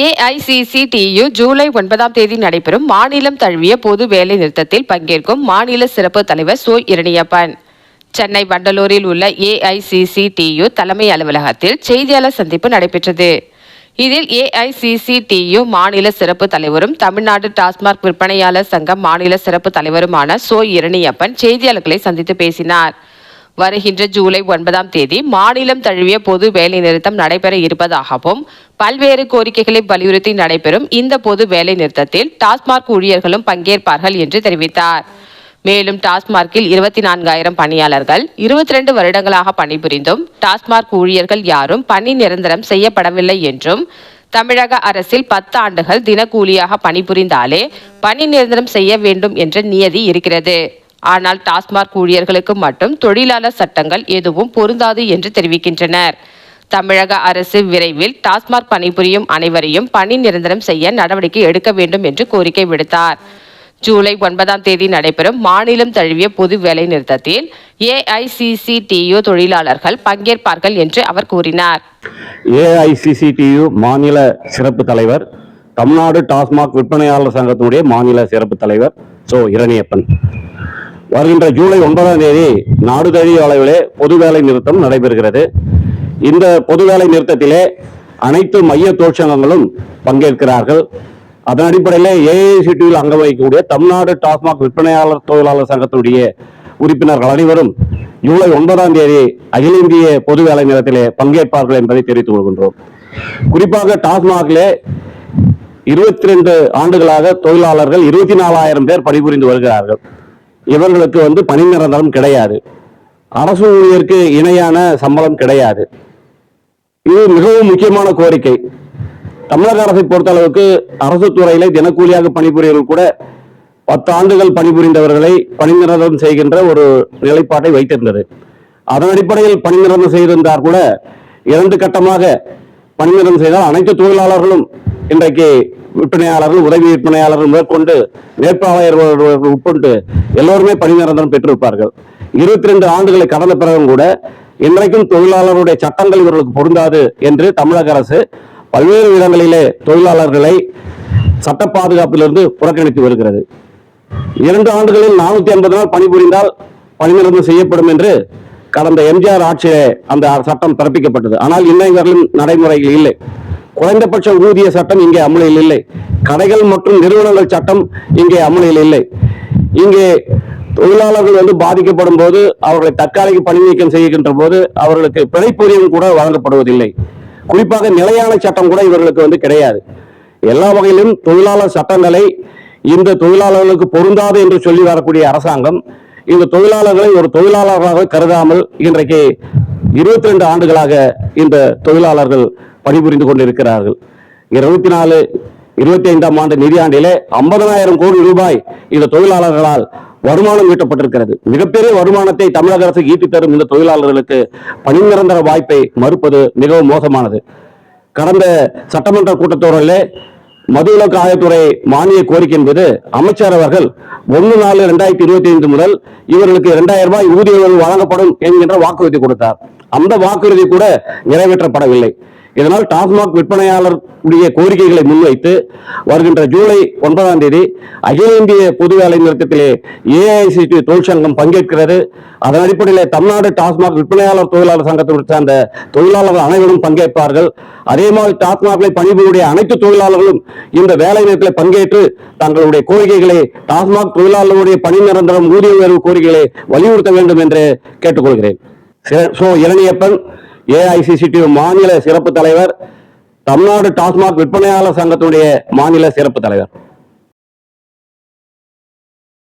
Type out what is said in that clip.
AICCTU July ஒன்பதாம் தேதி நடைபெறும் மாநிலம் தழுவிய பொது வேலை நிறுத்தத்தில் பங்கேற்கும் மாநில சிறப்பு தலைவர் சோ இரணியப்பன். சென்னை வண்டலூரில் உள்ள ஏஐசிசிடியு தலைமை அலுவலகத்தில் செய்தியாளர் சந்திப்பு நடைபெற்றது. இதில் ஏஐசிசிடியு மாநில சிறப்பு தலைவரும் தமிழ்நாடு டாஸ்மாக் விற்பனையாளர் சங்கம் மாநில சிறப்பு தலைவருமான சோ இரணியப்பன் செய்தியாளர்களை சந்தித்து பேசினார். வருகின்ற ஜூலை ஒன்பதாம் தேதி மாநிலம் தழுவிய பொது வேலைநிறுத்தம் நடைபெற இருப்பதாகவும் பல்வேறு கோரிக்கைகளை வலியுறுத்தி நடைபெறும் இந்த பொது வேலைநிறுத்தத்தில் டாஸ்மாக் ஊழியர்களும் பங்கேற்பார்கள் என்று தெரிவித்தார். மேலும் டாஸ்மார்க்கில் இருபத்தி நான்காயிரம் பணியாளர்கள் இருபத்தி ரெண்டு வருடங்களாக பணிபுரிந்தும் டாஸ்மார்க் ஊழியர்கள் யாரும் பணி நிரந்தரம் செய்யப்படவில்லை என்றும் தமிழக அரசில் பத்து ஆண்டுகள் தினக்கூலியாக பணிபுரிந்தாலே பணி நிரந்தரம் செய்ய வேண்டும் என்ற நியதி இருக்கிறது. ஆனால் டாஸ்மாக் ஊழியர்களுக்கு மட்டும் தொழிலாளர் சட்டங்கள் எதுவும் பொருந்தாது என்று தெரிவிக்கின்றனர். தமிழக அரசு விரைவில் டாஸ்மாக் பணிபுரியும் அனைவரையும் பணி நிரந்தரம் செய்ய நடவடிக்கை எடுக்க வேண்டும் என்று கோரிக்கை விடுத்தார். ஜூலை ஒன்பதாம் தேதி நடைபெறும் மாநிலம் தழுவிய பொது வேலை நிறுத்தத்தில் ஏஐசிசிடியு தொழிலாளர்கள் பங்கேற்பார்கள் என்று அவர் கூறினார். ஏஐசிசிடியு மாநில சிறப்பு தலைவர் தமிழ்நாடு டாஸ்மாக் விற்பனையாளர் சங்கத்தினுடைய மாநில சிறப்பு தலைவர் சோ இரணியப்பன். வருகின்ற ஜூலை ஒன்பதாம் தேதி நாடு தழுவிய அளவிலே பொது வேலை நிறுத்தம் நடைபெறுகிறது. இந்த பொது வேலை நிறுத்தத்திலே அனைத்து மைய தொழிற்சங்கங்களும் பங்கேற்கிறார்கள். அதன் அடிப்படையில் ஏஐசிடியில் அங்க வகிக்கக்கூடிய தமிழ்நாடு டாஸ்மாக் விற்பனையாளர் தொழிலாளர் சங்கத்தினுடைய உறுப்பினர்கள் அனைவரும் ஜூலை ஒன்பதாம் தேதி அகில இந்திய பொது வேலை நிறுத்தத்திலே பங்கேற்பார்கள் என்பதை தெரிவித்துக் கொள்கின்றோம். குறிப்பாக டாஸ்மாகிலே இருபத்தி ரெண்டு ஆண்டுகளாக தொழிலாளர்கள் இருபத்தி நாலாயிரம் பேர் பணிபுரிந்து வருகிறார்கள். இவர்களுக்கு வந்து பணி நிரந்தரம் கிடையாது. அரசு ஊழியருக்கு இணையான சம்பளம் கிடையாது. இது மிகவும் முக்கியமான கோரிக்கை. தமிழக அரசை பொறுத்தளவுக்கு அரசு துறையில தினக்கூலியாக பணிபுரியவர்கள் கூட பத்து ஆண்டுகள் பணிபுரிந்தவர்களை பணி நிரந்தரம் செய்கின்ற ஒரு நிலைப்பாட்டை வைத்திருந்தது. அதன் அடிப்படையில் பணி நிரந்தரம் செய்திருந்தார் கூட இரண்டு கட்டமாக பணி நிரந்தரம் செய்தால் அனைத்து தொழிலாளர்களும் இன்றைக்கு விற்பனையாளர்கள் உதவி விற்பனையாளர்கள் மேற்கொண்டு மேற்பாளையர்கள் உட்கொண்டு எல்லோருமே பணி நிரந்தரம் பெற்றிருப்பார்கள். இருபத்தி ரெண்டு ஆண்டுகளை கடந்த பிறகும் கூட இன்றைக்கும் தொழிலாளருடைய சட்டங்கள் இவர்களுக்கு பொருந்தாது என்று தமிழக அரசு பல்வேறு விதங்களிலே தொழிலாளர்களை சட்ட பாதுகாப்பிலிருந்து புறக்கணித்து வருகிறது. இரண்டு ஆண்டுகளில் நானூத்தி ஐம்பது நாள் பணிபுரிந்தால் பணிநிரந்தரம் செய்யப்படும் என்று கடந்த எம்ஜிஆர் ஆட்சியிலே அந்த சட்டம் பிறப்பிக்கப்பட்டது. ஆனால் இன்னை இவர்களும் நடைமுறையில் இல்லை. குறைந்தபட்ச ஊதிய சட்டம் இங்கே அமலில் இல்லை. கடைகள் மற்றும் நிறுவனங்கள் சட்டம் இங்கே அமலில் இல்லை. இங்கே தொழிலாளர்கள் வந்து பாதிக்கப்படும் போது அவர்களை தற்காலிக பணி நீக்கம் செய்கின்ற போது அவர்களுக்கு பிழைப்பூதியம் கூட வழங்கப்படுவதில்லை. குறிப்பாக நிலையான சட்டம் கூட இவர்களுக்கு வந்து கிடையாது. எல்லா வகையிலும் தொழிலாளர் சட்டங்களை இந்த தொழிலாளர்களுக்கு பொருந்தாது என்று சொல்லி வரக்கூடிய அரசாங்கம் இந்த தொழிலாளர்களை ஒரு தொழிலாளர்களாக கருதாமல் இன்றைக்கு இருபத்தி ரெண்டு ஆண்டுகளாக இந்த தொழிலாளர்கள் பணிபுரிந்து கொண்டிருக்கிறார்கள். இருபத்தி நாலு இருபத்தி ஐந்தாம் ஆண்டு நிதியாண்டிலே ஐம்பதனாயிரம் கோடி ரூபாய் இந்த தொழிலாளர்களால் வருமானம் ஈட்டப்பட்டிருக்கிறது. மிகப்பெரிய வருமானத்தை தமிழக அரசு ஈட்டி தரும் இந்த தொழிலாளர்களுக்கு பணி நிரந்தர வாய்ப்பை மறுப்பது மிகவும் மோசமானது. கடந்த சட்டமன்ற கூட்டத்தொடரிலே மதுவிலக்கு ஆயத்துறை மானிய கோரிக்கை என்பது அமைச்சர் அவர்கள் ஒன்று நாலு ரெண்டாயிரத்தி இருபத்தி ஐந்து முதல் இவர்களுக்கு இரண்டாயிரம் ரூபாய் ஊதிய உயர்வு வழங்கப்படும் என்கின்ற வாக்குறுதி கொடுத்தார். அந்த வாக்குறுதி கூட நிறைவேற்றப்படவில்லை. இதனால் டாஸ்மாக் விற்பனையாளர் உடைய கோரிக்கைகளை முன்வைத்து வருகின்ற ஜூலை ஒன்பதாம் தேதி அகில இந்திய பொது வேலை நிறுத்தத்திலே ஏஐசிடி தொழிற்சங்கம் பங்கேற்கிறது. அதன் அடிப்படையில் தமிழ்நாடு டாஸ்மாக் விற்பனையாளர் தொழிலாளர் சங்கத்தை சார்ந்த தொழிலாளர்கள் அனைவரும் பங்கேற்பார்கள். அதே மாதிரி டாஸ்மாகில் பணிபுரிய அனைத்து தொழிலாளர்களும் இந்த வேலை நிறுத்தத்தில் பங்கேற்று தங்களுடைய கோரிக்கைகளை டாஸ்மாக் தொழிலாளர்களுடைய பணி நிரந்தரம் ஊதிய உயர்வு கோரிக்கைகளை வலியுறுத்த வேண்டும் என்று கேட்டுக்கொள்கிறேன். சே- சோ இளநியப்பன் ஏஐசிசிடி மாநில சிறப்பு தலைவர் தமிழ்நாடு டாஸ்மாக் விற்பனையாளர் சங்கத்துடைய மாநில சிறப்பு தலைவர்.